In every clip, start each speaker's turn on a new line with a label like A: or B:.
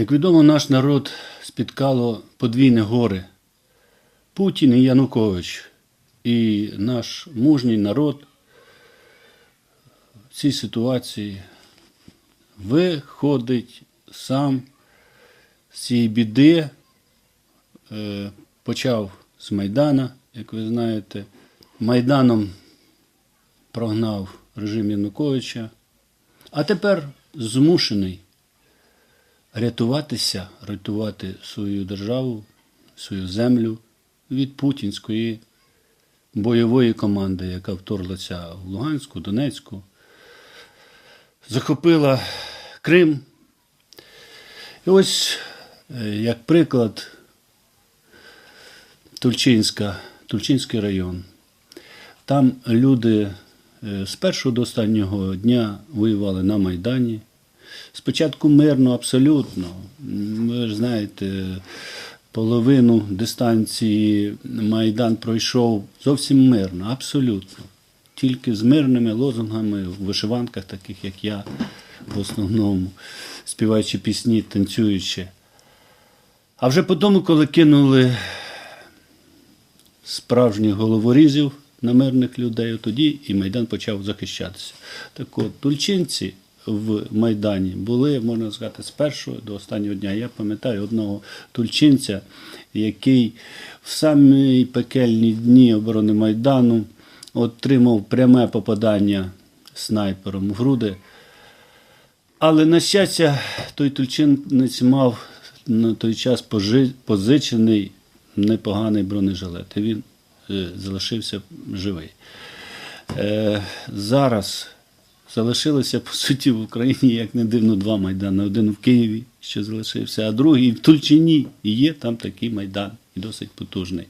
A: Як відомо, наш народ спіткало подвійне горе. Путін і Янукович. І наш мужній народ в цій ситуації виходить сам з цієї біди, Е, почав з Майдана, як ви знаєте. Майданом прогнав режим Януковича, а тепер змушений рятуватися, рятувати свою державу, свою землю від путінської бойової команди, яка вторглася в Луганську, Донецьку, захопила Крим. І ось е, як приклад Тульчинська, Тульчинський район. Там люди е, з першого до останнього дня воювали на Майдані. Спочатку мирно, абсолютно. Ви ж знаєте, половину дистанції Майдан пройшов зовсім мирно, абсолютно. Тільки з мирними лозунгами в вишиванках, таких як я, в основному, співаючи пісні, танцюючи. А вже потім, коли кинули справжніх головорізів на мирних людей, тоді і Майдан почав захищатися. Так от, тульчинці в Майдані були, можна сказати, з першого до останнього дня. Я пам'ятаю одного тульчинця, який в самі пекельні дні оборони Майдану отримав пряме попадання снайпером в груди. Але, на щастя, той тульчинець мав на той час позичений непоганий бронежилет. І він е, залишився живий. Е, зараз залишилося, по суті, в Україні, як не дивно, два майдани. Один в Києві, що залишився, а другий в Тульчині. І є там такий майдан, і досить потужний.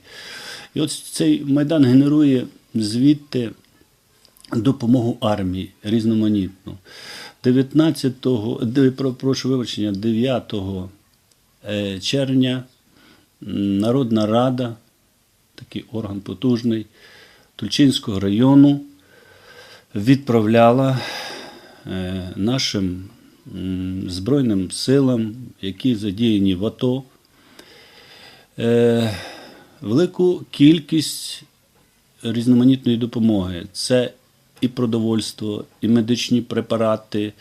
A: І от цей майдан генерує звідти допомогу армії різноманітну. 19-го, прошу вибачення, 9 е, червня Народна Рада, такий орган потужний Тульчинського району, відправляла е, нашим Збройним силам, які задіяні в АТО, е, велику кількість різноманітної допомоги. Це і продовольство, і медичні препарати,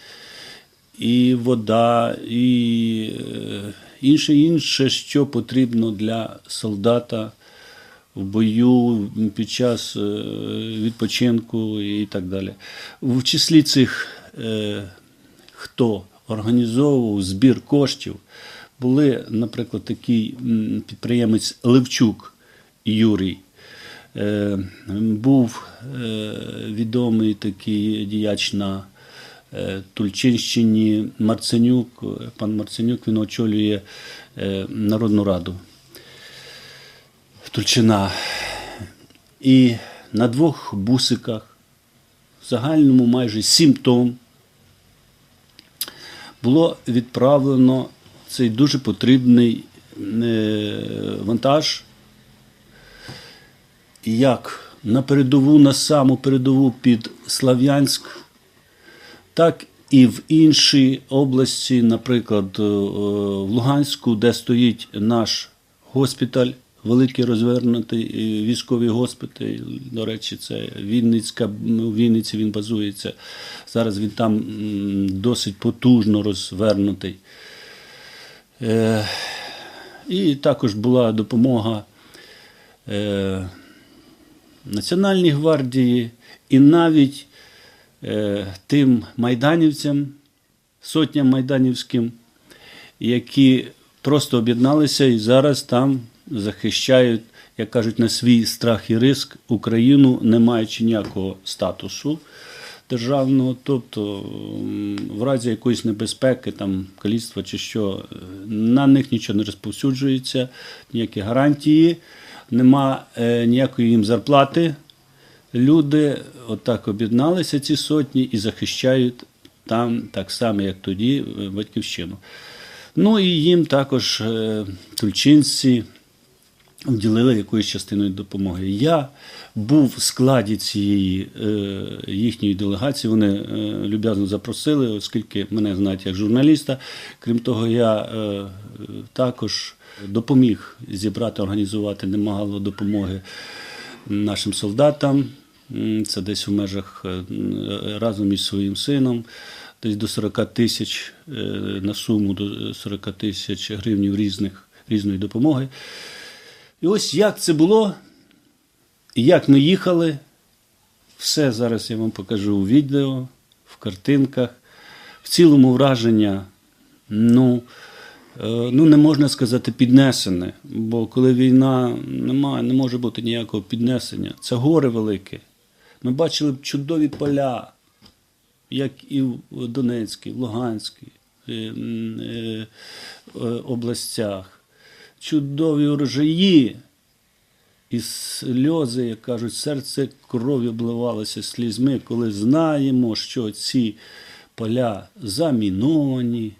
A: і вода, і е, інше інше, що потрібно для солдата в бою під час е, відпочинку і так далі. В числі цих, е, хто організовував збір коштів, були, наприклад, такий підприємець Левчук Юрій. Е, Був відомий такий діяч на Тульчинщині Марценюк. Пан Марценюк він очолює Народну Раду Тульчина. І на двох бусиках в загальному майже 7 тонн було відправлено цей дуже потрібний е, вантаж як на передову, на саму передову під Слав'янськ, так і в інші області, наприклад, е, в Луганську, де стоїть наш госпіталь, великий розвернутий е, військовий госпіталь. До речі, це Вінницька, у Вінниці він базується. Зараз він там досить потужно розвернутий. Е, І також була допомога. е, Національній гвардії і навіть тим майданівцям, сотням майданівським, які просто об'єдналися і зараз там захищають, як кажуть, на свій страх і риск Україну, не маючи ніякого статусу державного. Тобто, в разі якоїсь небезпеки, там, каліцтва чи що, е, на них нічого не розповсюджується, ніякі гарантії нема е, ніякої їм зарплати. Люди отак об'єдналися, ці сотні, і захищають там так само, як тоді, е, батьківщину. Ну і їм також е, тульчинці вділили якоюсь частиною допомоги. Я був в складі цієї е, їхньої делегації. Вони е, люб'язно запросили, оскільки мене знають як журналіста. Крім того, я е, також допоміг зібрати, організувати немало допомоги нашим солдатам. Це десь в межах е, разом із своїм сином. Десь до 40 тисяч е, на суму до 40 тисяч гривнів різних, різної допомоги. І ось як це було, як ми їхали, все зараз я вам покажу у відео, в картинках. В цілому враження, ну, е, ну не можна сказати піднесене, бо коли війна немає, не може бути ніякого піднесення. Це горе велике. Ми бачили чудові поля, як і в Донецькій, в Луганській е, е, областях. Чудові урожаї. І сльози, як кажуть, серце кров'ю обливалося слізьми, коли знаємо, що ці поля заміновані,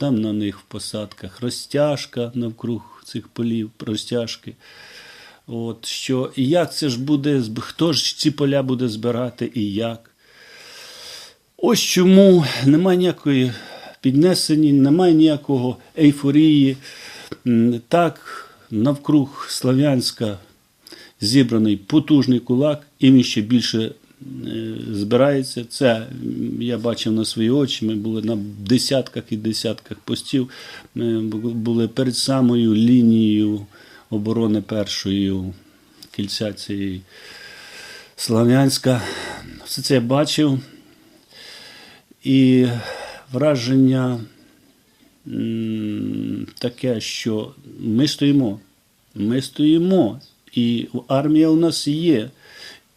A: там на них в посадках розтяжка навкруг цих полів, розтяжки. От, що, як це ж буде, хто ж ці поля буде збирати і як. Ось чому немає ніякої піднесені, немає ніякого ейфорії. Так, навкруг Слав'янська зібраний потужний кулак, і він ще більше е, збирається. Це я бачив на свої очі. Ми були на десятках і десятках постів. Ми були перед самою лінією оборони першої кільця цієї Слав'янська. Все це я бачив. І враження таке, що ми стоїмо. Ми стоїмо, і армія у нас є,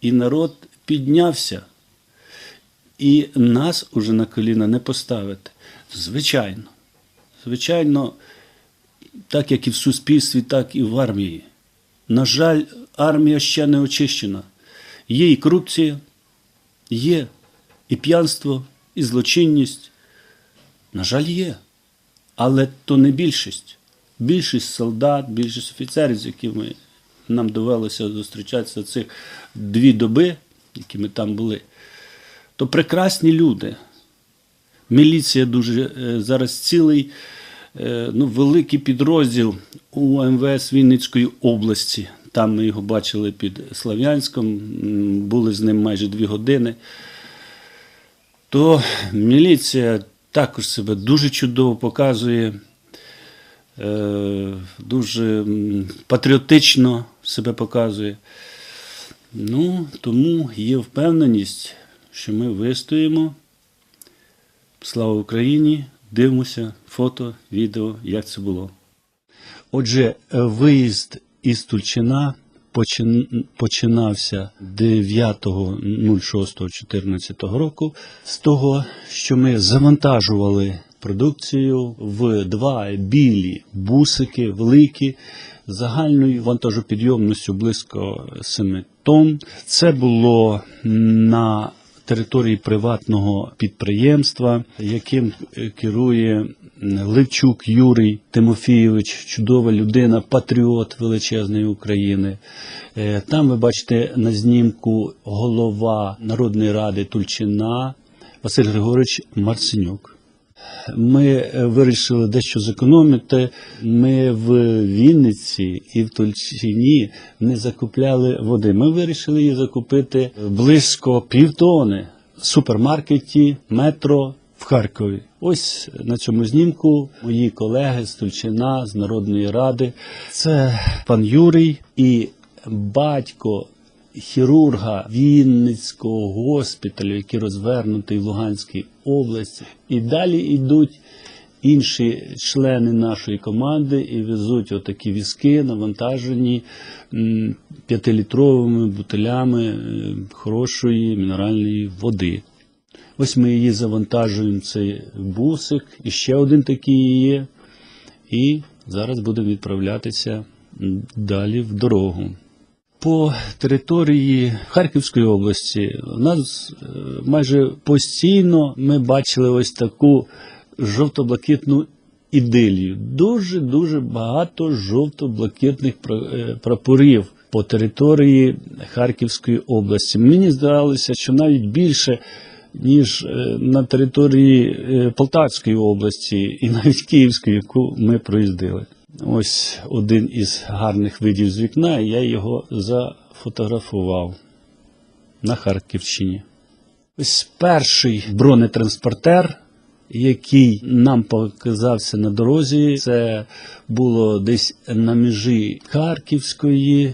A: і народ піднявся. І нас уже на коліна не поставити. Звичайно. Звичайно, так як і в суспільстві, так і в армії. На жаль, армія ще не очищена. Є і корупція, є і п'янство, і злочинність. На жаль, є. Але то не більшість. Більшість солдат, більшість офіцерів, з якими нам довелося зустрічатися цих дві доби, які ми там були, то прекрасні люди. Міліція дуже е, зараз цілий е, ну, великий підрозділ у МВС Вінницької області. Там ми його бачили під Слав'янськом, були з ним майже дві години. То міліція також себе дуже чудово показує, е, дуже патріотично себе показує. Ну, тому є впевненість, що ми вистоїмо. Слава Україні! Дивимося фото, відео, як це було. Отже, е, виїзд із Тульчина починався 9.06.14 року з того, що ми завантажували продукцію в два білі бусики, великі, загальною вантажопідйомністю близько 7 тонн. Це було на території приватного підприємства, яким е, керує Левчук Юрій Тимофійович, чудова людина, патріот величезної України. Е, Там ви бачите на знімку голова Народної ради Тульчина Василь Григорович Марценюк. Ми е, вирішили дещо зекономити. Ми в Вінниці і в Тульчині не закупляли води. Ми вирішили її закупити близько півтони в супермаркеті метро в Харкові. Ось на цьому знімку мої колеги з Тульчина, з Народної ради. Це пан Юрій і батько хірурга Вінницького госпіталю, який розвернутий в Луганській області. І далі йдуть інші члени нашої команди і везуть отакі візки, навантажені п'ятилітровими бутилями е, хорошої мінеральної води. Ось ми її завантажуємо, цей бусик, і ще один такий є. І зараз будемо відправлятися далі в дорогу. По території Харківської області у нас е, майже постійно ми бачили ось таку жовто-блакитну ідилію. Дуже дуже багато жовто-блакитних е, прапорів по території Харківської області. Мені здавалося, що навіть більше. Ніж е, на території е, Полтавської області і навіть Київської, яку ми проїздили. Ось один із гарних видів з вікна, я його зафотографував на Харківщині. Ось перший бронетранспортер, який нам показався на дорозі, це було десь на межі Харківської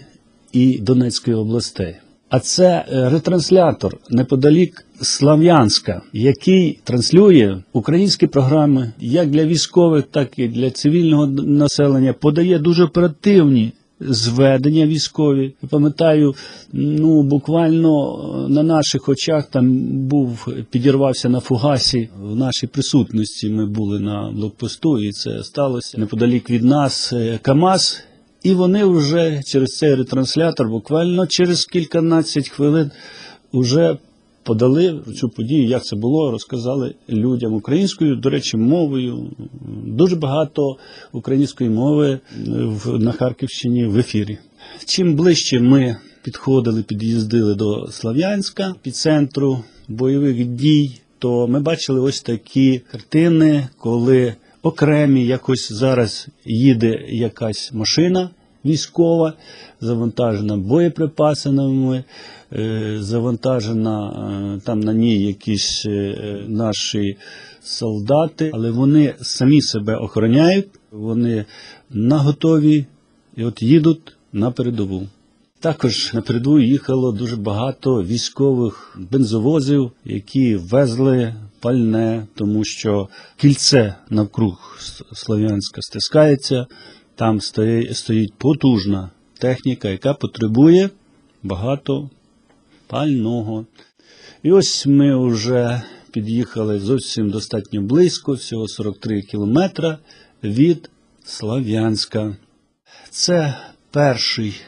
A: і Донецької областей. А це е, ретранслятор неподалік Слав'янська, який транслює українські програми як для військових, так і для цивільного населення, подає дуже оперативні зведення військові. Пам'ятаю, ну буквально е, на наших очах там був підірвався на фугасі. В нашій присутності ми були на блокпосту, і це сталося неподалік від нас е, КАМАЗ. І вони вже через цей ретранслятор, буквально через кільканадцять хвилин, вже подали цю подію, як це було, розказали людям українською, до речі, мовою. Дуже багато української мови на Харківщині в ефірі. Чим ближче ми підходили, під'їздили до Слав'янська, під центру бойових дій, то ми бачили ось такі картини, коли окремі якось зараз їде якась машина військова, завантажена боєприпасами, е, завантажена е, там на ній якісь е, наші солдати, але вони самі себе охороняють, вони наготові і от їдуть на передову. Також на передову їхало дуже багато військових бензовозів, які везли пальне, тому що кільце навкруг Слов'янська стискається. Там стоїть, потужна техніка, яка потребує багато пального. І ось ми вже під'їхали зовсім достатньо близько, всього 43 кілометра від Слов'янська. Це перший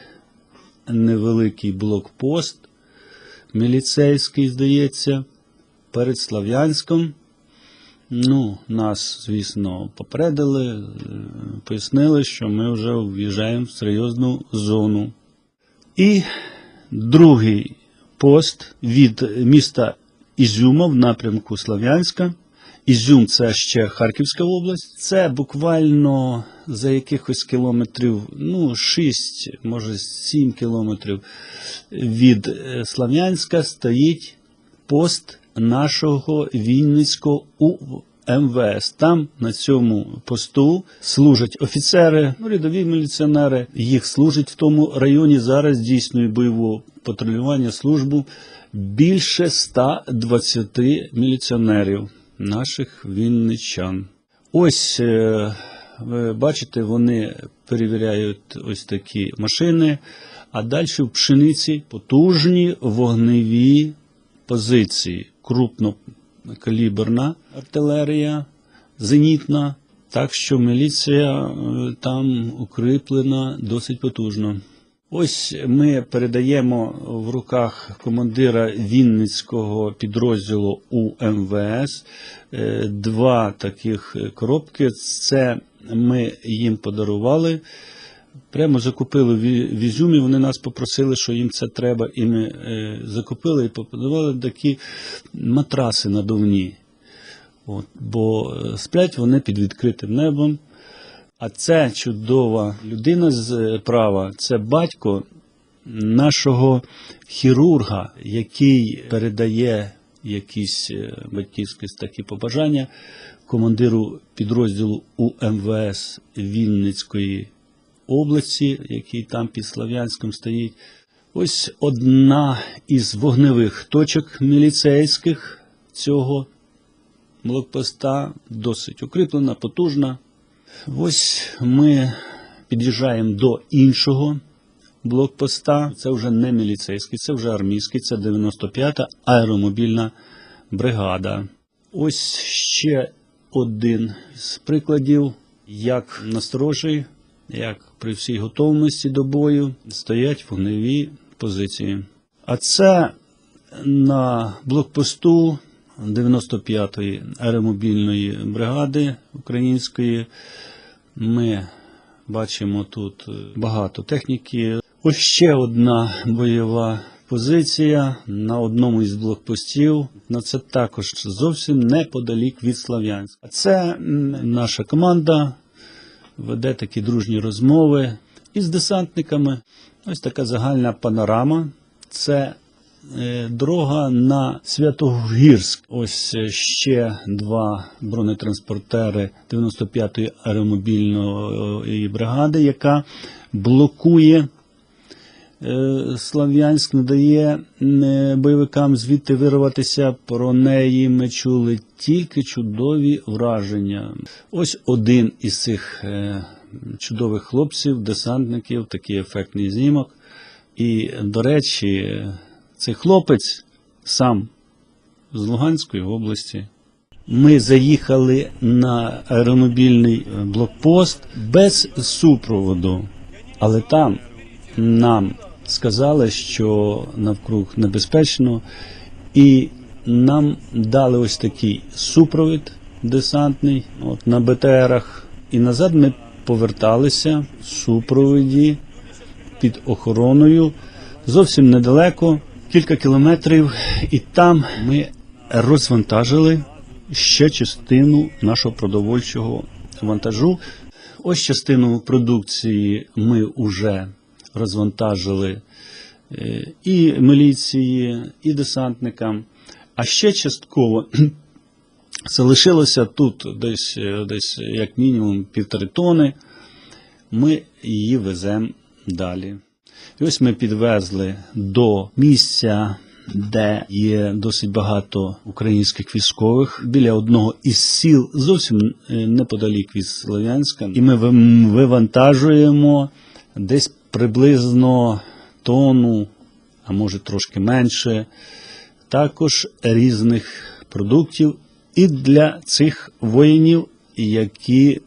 A: невеликий блокпост, міліцейський, здається, перед Слов'янськом. Ну, нас, звісно, попередили, е, пояснили, що ми вже в'їжджаємо в серйозну зону. І другий пост від міста Ізюма в напрямку Слов'янська. Ізюм це ще Харківська область. Це буквально за якихось кілометрів, ну, 6, може 7 кілометрів від е, Слов'янська стоїть пост нашого Вінницького УМВС. Там на цьому посту служать офіцери, ну, рядові міліціонери. Їх служить в тому районі зараз здійснює бойове патрулювання службу більше 120 міліціонерів наших вінничан. Ось е, ви бачите, вони перевіряють ось такі машини, а далі в пшениці потужні вогневі позиції, крупнокаліберна артилерія, зенітна. Так що міліція е, там укріплена досить потужно. Ось ми передаємо в руках командира Вінницького підрозділу УМВС е, два таких коробки. Це ми їм подарували. Прямо закупили в Ізюмі, вони нас попросили, що їм це треба, і ми е, закупили і подарували такі матраси надувні. От, бо е, сплять вони під відкритим небом. А це чудова людина з е, права, це батько нашого хірурга, який передає якісь батьківські такі побажання командиру підрозділу УМВС Вінницької області, який там під Слов'янськом стоїть. Ось одна із вогневих точок міліцейських цього блокпоста, досить укріплена, потужна. Ось ми під'їжджаємо до іншого блокпоста. Це вже не міліцейський, це вже армійський, це 95-та аеромобільна бригада. Ось ще один з прикладів, як насторожі, як при всій готовності до бою стоять вогневі позиції. А це на блокпосту 95-ї аеромобільної бригади української. Ми бачимо тут багато техніки. Ось ще одна бойова позиція на одному із блокпостів. На це також зовсім неподалік від Слов'янська. Це наша команда веде такі дружні розмови із десантниками. Ось така загальна панорама. Це е, дорога на Святогірськ. Ось е, ще два бронетранспортери 95-ї аеромобільної бригади, яка блокує е, Слав'янськ, не дає е, бойовикам звідти вирватися. Про неї ми чули тільки чудові враження. Ось один із цих е, чудових хлопців, десантників, такий ефектний знімок. І, до речі, цей хлопець сам з Луганської області. Ми заїхали на аеромобільний е, блокпост без супроводу, але там нам сказали, що навкруг небезпечно, і нам дали ось такий супровід десантний от, на БТРах. І назад ми поверталися в супроводі під охороною зовсім недалеко, кілька кілометрів, і там ми розвантажили ще частину нашого продовольчого вантажу. Ось частину продукції ми вже розвантажили е, і міліції, і десантникам. А ще частково залишилося тут десь, е, десь як мінімум півтори тони. Ми її веземо далі. І ось ми підвезли до місця, де є досить багато українських військових, біля одного із сіл, зовсім е, неподалік від Слов'янська. І ми вивантажуємо десь приблизно тонну, а може трошки менше, також різних продуктів і для цих воїнів, які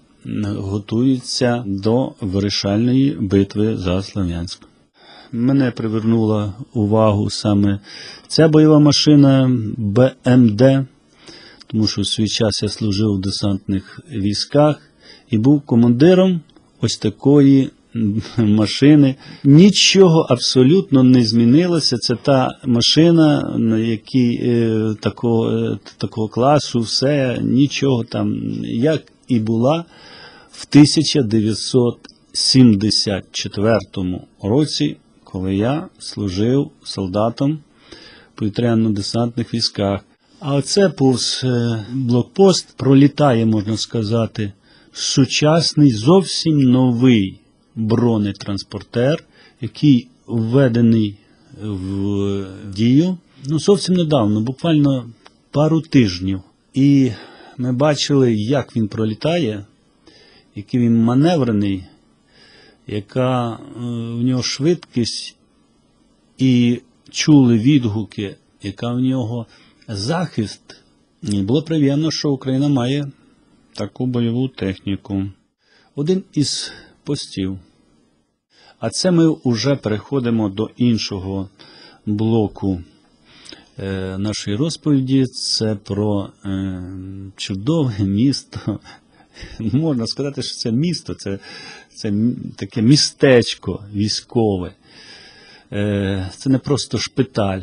A: готуються до вирішальної битви за Слов'янськ. Мене привернула увагу саме ця бойова машина БМД, тому що в свій час я служив в десантних військах і був командиром ось такої машини. Нічого абсолютно не змінилося. Це та машина, на якій е, такого, е, такого класу, все, нічого там, як і була в 1974 році, коли я служив солдатом в повітряно-десантних військах. А оце повз е, блокпост пролітає, можна сказати, сучасний, зовсім новий бронетранспортер, який введений в дію ну, зовсім недавно, буквально пару тижнів. І ми бачили, як він пролітає, який він маневрений, яка е, в нього швидкість, і чули відгуки, яка в нього захист. І було приємно, що Україна має таку бойову техніку. Один із постів. А це ми вже переходимо до іншого блоку е, нашої розповіді. Це про е, чудове місто. Можна сказати, що це місто, це, це таке містечко військове. Е, це не просто шпиталь.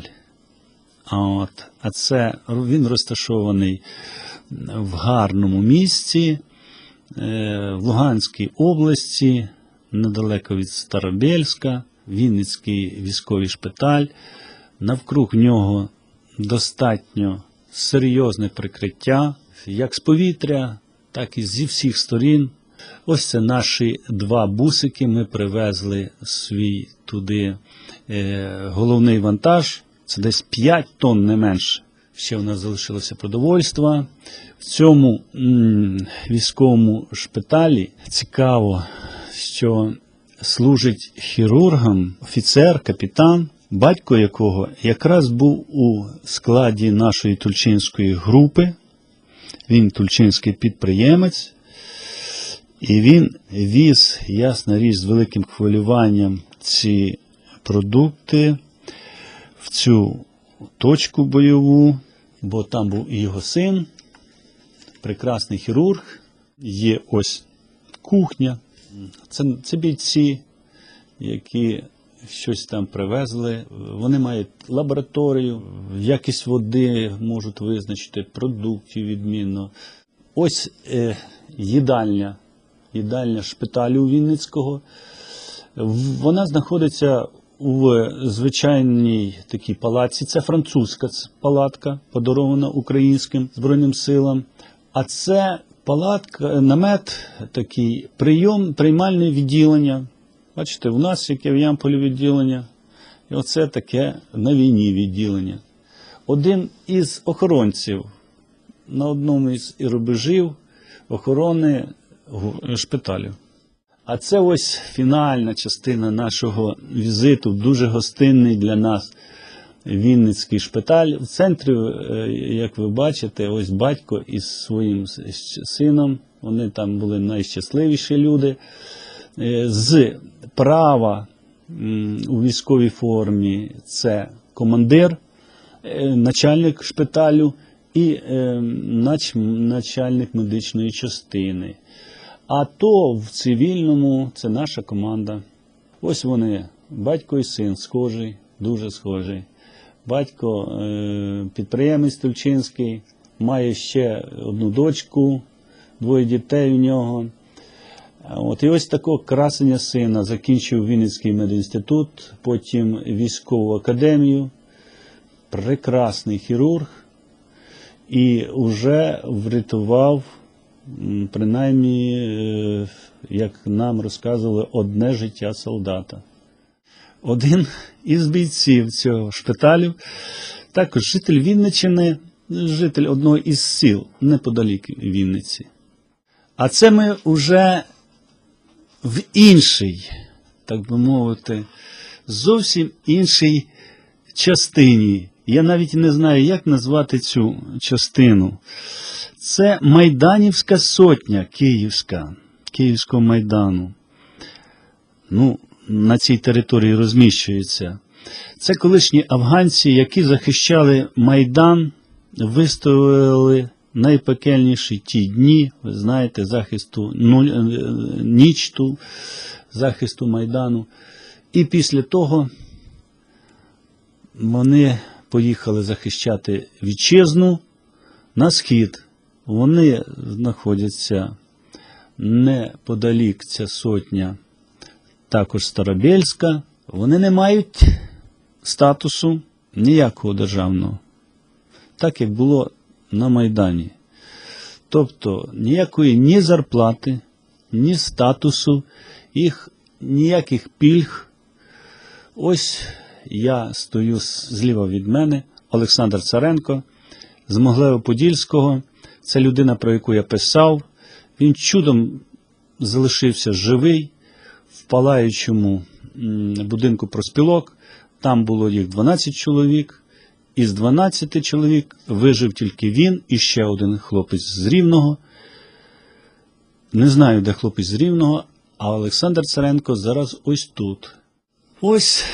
A: А, от, а це він розташований в гарному місці в Луганській області, недалеко від Старобельська, Вінницький військовий шпиталь. Навкруг нього достатньо серйозне прикриття, як з повітря, так і зі всіх сторін. Ось це наші два бусики. Ми привезли свій туди е, головний вантаж. Це десь 5 тонн не менше. Ще в нас залишилося продовольства. В цьому м, військовому шпиталі цікаво, що служить хірургом офіцер, капітан, батько якого якраз був у складі нашої тульчинської групи. Він тульчинський підприємець. І він віз, ясна річ, з великим хвилюванням ці продукти в цю точку бойову. бо там був і його син, прекрасний хірург. Є ось кухня. Це, це бійці, які щось там привезли. Вони мають лабораторію, якість води можуть визначити, продуктів відмінно. Ось е, їдальня, їдальня шпиталю Вінницького. Вона знаходиться у звичайній такій палаці. Це французька палатка, подарована українським Збройним силам. А це палатка, намет, такий прийом, приймальне відділення. Бачите, у нас яке в Ямполі відділення, і оце таке на війні відділення. Один із охоронців на одному із рубежів охорони шпиталю. А це ось фінальна частина нашого візиту, дуже гостинний для нас Вінницький шпиталь. В центрі, е, як ви бачите, ось батько із своїм сином. Вони там були найщасливіші люди. Е, З права у військовій формі це командир, е, начальник шпиталю і начальник медичної частини. А то в цивільному це наша команда. Ось вони, батько і син, схожий, дуже схожий. Батько е, підприємець Тульчинський, має ще одну дочку, двоє дітей у нього. От, і ось такого красення сина закінчив Вінницький медінститут, потім військову академію, прекрасний хірург, і вже врятував, принаймні, е, як нам розказували, одне життя солдата. Один із бійців цього шпиталю, також житель Вінниччини, житель одного із сіл неподалік Вінниці. А це ми вже в іншій, так би мовити, зовсім іншій частині. Я навіть не знаю, як назвати цю частину. Це Майданівська сотня Київська, Київського майдану. Ну, на цій території розміщується. Це колишні афганці, які захищали Майдан, виставили найпекельніші ті дні, ви знаєте, захисту нуль, е, ніч захисту Майдану. І після того вони поїхали захищати вітчизну на схід. Вони знаходяться неподалік ця сотня, також Старобельська. Вони не мають статусу ніякого державного, так як було на Майдані. Тобто ніякої ні зарплати, ні статусу, їх ніяких пільг. Ось я стою зліва від мене, Олександр Царенко з Моглево-Подільського. Це людина, про яку я писав. Він чудом залишився живий палаючому будинку проспілок. Там було їх 12 чоловік. Із 12 чоловік вижив тільки він і ще один хлопець з Рівного. Не знаю, де хлопець з Рівного, а Олександр Царенко зараз ось тут. Ось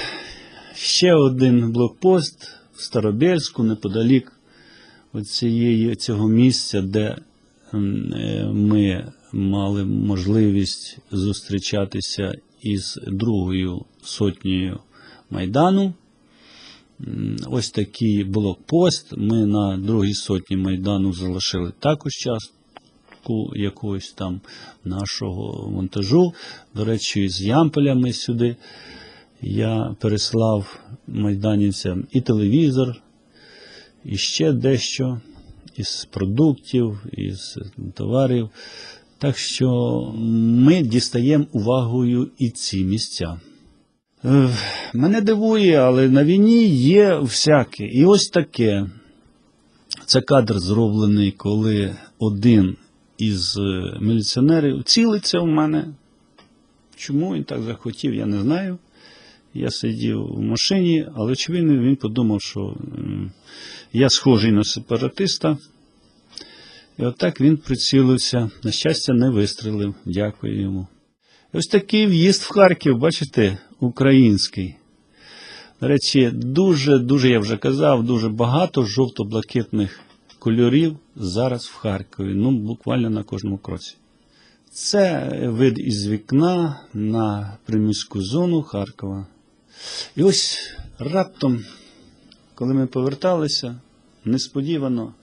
A: ще один блокпост в Старобельську, неподалік цього місця, де е, ми мали можливість зустрічатися із другою сотнею Майдану. Ось такий блокпост. Ми на другій сотні Майдану залишили також частку якогось там нашого монтажу. До речі, з Ямполями сюди я переслав майданівцям і телевізор, і ще дещо із продуктів, із товарів. Так що ми дістаємо увагою і ці місця. Е, Мене дивує, але на війні є всяке. І ось таке. Це кадр зроблений, коли один із е, міліціонерів цілиться в мене. Чому він так захотів, я не знаю. Я сидів в машині, але очевидно він подумав, що я схожий на сепаратиста. І отак він прицілився. На щастя, не вистрелив. Дякую йому. Ось такий в'їзд в Харків, бачите, український. До речі, дуже, дуже, я вже казав, дуже багато жовто-блакитних кольорів зараз в Харкові. Ну, буквально на кожному кроці. Це вид із вікна на приміську зону Харкова. І ось раптом, коли ми поверталися, несподівано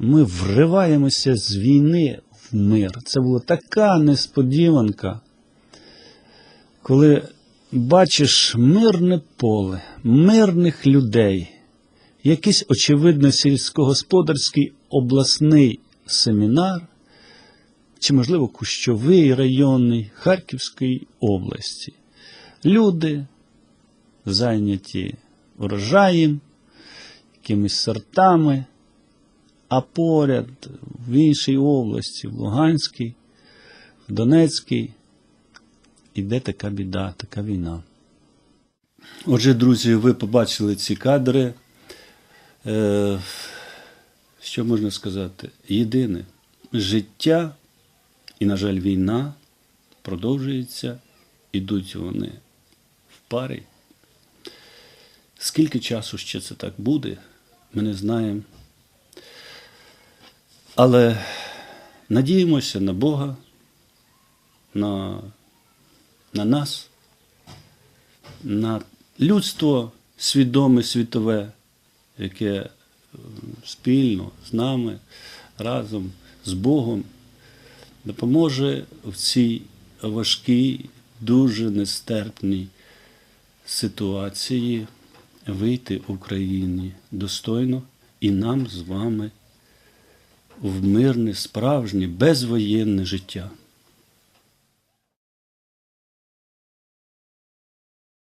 A: ми вриваємося з війни в мир. Це була така несподіванка, коли бачиш мирне поле, мирних людей, якийсь, очевидно, сільськогосподарський обласний семінар, чи, можливо, Кущовий районний Харківської області. Люди зайняті урожаєм, якимись сортами, а поряд в іншій області, в Луганській, в Донецькій, іде така біда, така війна. Отже, друзі, ви побачили ці кадри. Е, що можна сказати? Єдине, життя і, на жаль, війна продовжується, ідуть вони в парі. Скільки часу ще це так буде, ми не знаємо. Але надіємося на Бога, на, на нас, на людство свідоме, світове, яке спільно з нами, разом з Богом допоможе в цій важкій, дуже нестерпній ситуації вийти Україні достойно і нам з вами в мирне, справжнє, безвоєнне життя.